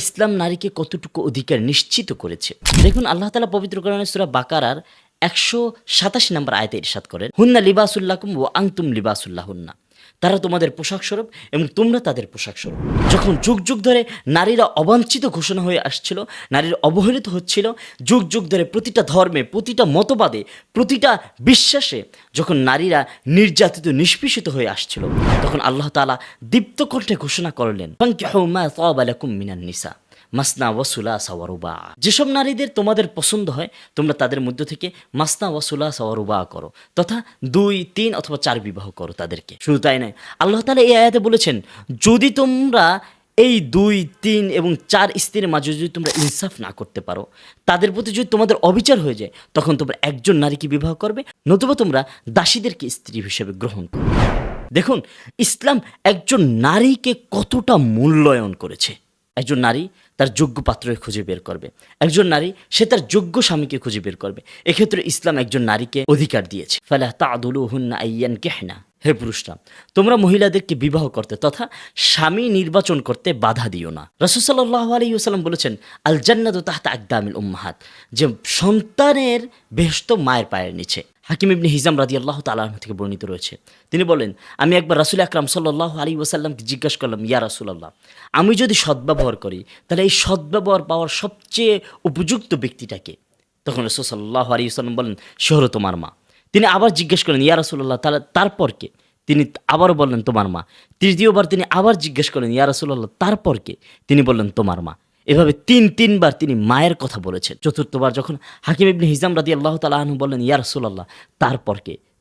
ইসলাম নারীকে কতটুকু অধিকার নিশ্চিত করেছে? দেখুন, আল্লাহ তালা পবিত্র কোরআনে সুরা বাকারার একশো সাতাশি নম্বর আয়তে ইরশাদ করেন, হুন্না লিবাসুল্লাহকুম ও আংতুম লিবাসুল্লাহ হুন্না তারা তোমাদের পোশাক স্বরূপ এবং তোমরা তাদের পোশাক স্বরূপ। যখন যুগ যুগ ধরে নারীরা অবাঞ্ছিত ঘোষণা হয়ে আসছিল, নারীর অবহেলিত হচ্ছিল, যুগ যুগ ধরে প্রতিটা ধর্মে, প্রতিটা মতবাদে, প্রতিটা বিশ্বাসে যখন নারীরা নির্যাতিত, নিষ্পেষিত হয়ে আসছিল, তখন আল্লাহ তাআলা দীপ্ত কণ্ঠে ঘোষণা করলেন, "ফানকিহু মা তাবা নিসা। মাসনা ওয়াসুলা সাওয়ারুবা যেসব নারীদের তোমাদের পছন্দ হয়, তোমরা তাদের মধ্য থেকে মাসনা ওয়াসুলা সাওয়ারুবা করো, তথা দুই, তিন অথবা চার বিবাহ করো তাদেরকে। শুধু তাই নয়, আল্লাহ তালা এই আয়াতে বলেছেন, যদি তোমরা এই দুই, তিন এবং চার স্ত্রীর মাঝে যদি তোমরা ইনসাফ না করতে পারো, তাদের প্রতি যদি তোমাদের অবিচার হয়ে যায়, তখন তোমরা একজন নারীকে বিবাহ করবে, নতুবা তোমরা দাসীদেরকে স্ত্রী হিসেবে গ্রহণ করবে। দেখুন, ইসলাম একজন নারীকে কতটা মূল্যায়ন করেছে। একজন নারী তার যোগ্য পাত্রকে খুঁজে বের করবে। একজন নারী, সে তার যোগ্য স্বামীকে খুঁজে বের করবে। এক্ষেত্রে ইসলাম একজন নারীকে অধিকার দিয়েছে। ফলে তাদুলু হুন্না আইয়ান কেহনা। হে পুরুষরা, তোমরা মহিলাদেরকে বিবাহ করতে তথা স্বামী নির্বাচন করতে বাধা দিও না। রসুসাল্লাহ আলী সাল্লাম বলেছেন আল জান্নাত তাহতা আকদামিল উম্মাহাত। যে সন্তানের বেহস্ত মায়ের পায়ের নিচে। হাকিম ইবনে হিজাম রাজি আল্লাহ তালাহ থেকে বর্ণিত রয়েছে। তিনি বলেন, আমি একবার রাসুল আকরাম সাল্লাহ আলী ওসাল্লামকে জিজ্ঞাসা করলাম, ইয়া রাসুলাল্লাহ, আমি যদি সদ্ব্যবহার করি, তাহলে এই সদ্ব্যবহার পাওয়ার সবচেয়ে উপযুক্ত ব্যক্তিটাকে তখন রসুল সাল্লাহ আলী সাল্লাম বলেন, সে হলো তোমার মা। তিনি আবার জিজ্ঞেস করলেন, ইয়া রাসুল্লাহ তাহলে তারপর কে? তিনি আবারও বললেন, তোমার মা। তৃতীয়বার তিনি আবার জিজ্ঞেস করলেন, ইয়া রাসুল্লাহ তারপর কে? তিনি বললেন, তোমার মা। এভাবে তিন, তিনবার তিনি মায়ের কথা বলেছেন। চতুর্থবার যখন হাকিম ইবনে হিজাম রাদি আল্লাহ তালাহনু বললেন, ইয়া রাসুল্লাহ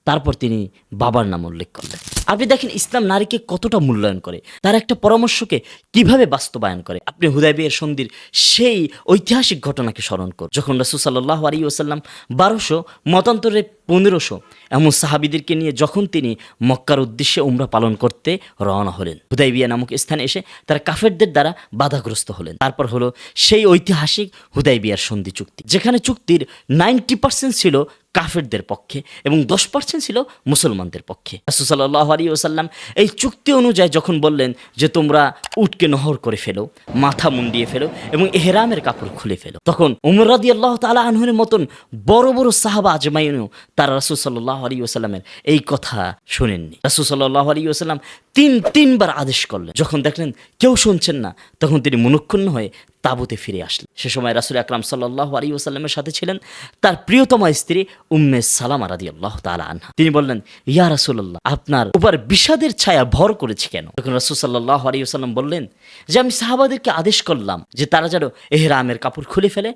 তারপর তিনি বাবার নাম উল্লেখ করলেন। আপনি দেখেন, ইসলাম নারীকে কতটা মূল্যায়ন করে, তার একটা পরামর্শকে কীভাবে বাস্তবায়ন করে। আপনি হুদাইবিয়ের সন্ধির সেই ঐতিহাসিক ঘটনাকে স্মরণ করুন। যখন রসুল সাল্লাহ আলী ওসাল্লাম বারোশো, মতান্তরে পনেরোশো এমন সাহাবিদেরকে নিয়ে যখন তিনি মক্কার উদ্দেশ্যে উমরা পালন করতে রওনা হলেন, হুদাইবিয়া নামক স্থানে এসে তারা কাফেরদের দ্বারা বাধাগ্রস্ত হলেন। তারপর হলো সেই ঐতিহাসিক হুদাইবিয়ার সন্ধি চুক্তি, যেখানে চুক্তির নাইনটি পার্সেন্ট ছিল কাফেরদের পক্ষে এবং দশ পার্সেন্ট ছিল মুসলমানদের পক্ষে। রাসুসাল্লাহ আলী ওসাল্লাম এই চুক্তি অনুযায়ী যখন বললেন যে তোমরা উটকে নহর করে ফেলো, মাথা মুন্ডিয়ে ফেলো এবং এহরামের কাপড় খুলে ফেলো, তখন উমর আল্লাহ তালা আনহরের মতন বড় বড় সাহাবা আজমাইনও তারা রাসুল সাল্লাহ আলী ওসাল্লামের এই কথা শোনেননি। রাসুল সাল্লাহ আলী ওসাল্লাম তিন, তিনবার আদেশ করলেন। যখন দেখলেন কেউ শুনছেন না, তখন তিনি মনুক্ষুণ্ণ হয়ে তাবুতে ফিরে আসলেন। সে সময় রাসুল আকরাম সাল্লাহ আলী ওসাল্লামের সাথে ছিলেন, তার প্রিয়তমা স্ত্রী উম্মে সালামা রাদি আল্লাহ তালা আনহা। তিনি বললেন, ইয়া রাসুল্লাহ আপনার উপর বিষাদের ছায়া ভর করেছে কেন? তখন রাসুল সাল্লাহ আলী ওসাল্লাম বললেন, যে আমি সাহাবাদেরকে আদেশ করলাম যে তারা যেন এহরামের কাপড় খুলে ফেলে,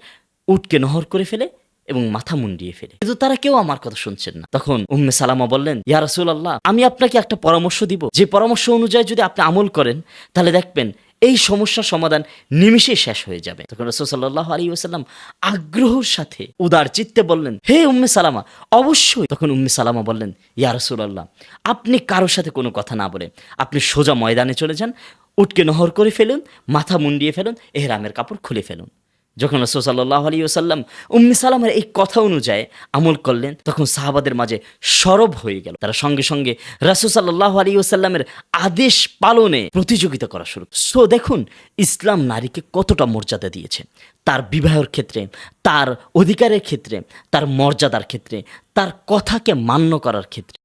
উটকে নহর করে ফেলে এবং মাথা মুন্ডিয়ে ফেলে। কিন্তু তারা কেউ আমার কথা শুনছেন না। তখন উম্মে সালামা বললেন, ইয়া রাসূলুল্লাহ, আমি আপনাকে একটা পরামর্শ দিব। যে পরামর্শ অনুযায়ী যদি আপনি আমল করেন, তাহলে দেখবেন এই সমস্যার সমাধান নিমিষে শেষ হয়ে যাবে। তখন রসুল সাল্লাহ আলী ওসাল্লাম আগ্রহর সাথে উদার চিত্তে বললেন, হে উম্মে সালামা, অবশ্যই। তখন উম্মে সালামা বললেন, ইয়া রসুল্লাহ আপনি কারোর সাথে কোনো কথা না বলে আপনি সোজা ময়দানে চলে যান, উটকে নহর করে ফেলুন, মাথা মুন্ডিয়ে ফেলুন, এহরামের কাপড় খুলে ফেলুন। যখন রসুল সাল্লাহ আলী ওসাল্লাম উম্মি সালামের এই কথা অনুযায়ী আমল করলেন, তখন সাহাবাদের মাঝে সরব হয়ে গেল। তারা সঙ্গে সঙ্গে রাসুল সাল্লাহ আলী ওসাল্লামের আদেশ পালনে প্রতিযোগিতা করা শুরু সো দেখুন, ইসলাম নারীকে কতটা মর্যাদা দিয়েছে। তার বিবাহের ক্ষেত্রে, তার অধিকারের ক্ষেত্রে, তার মর্যাদার ক্ষেত্রে, তার কথাকে মান্য করার ক্ষেত্রে।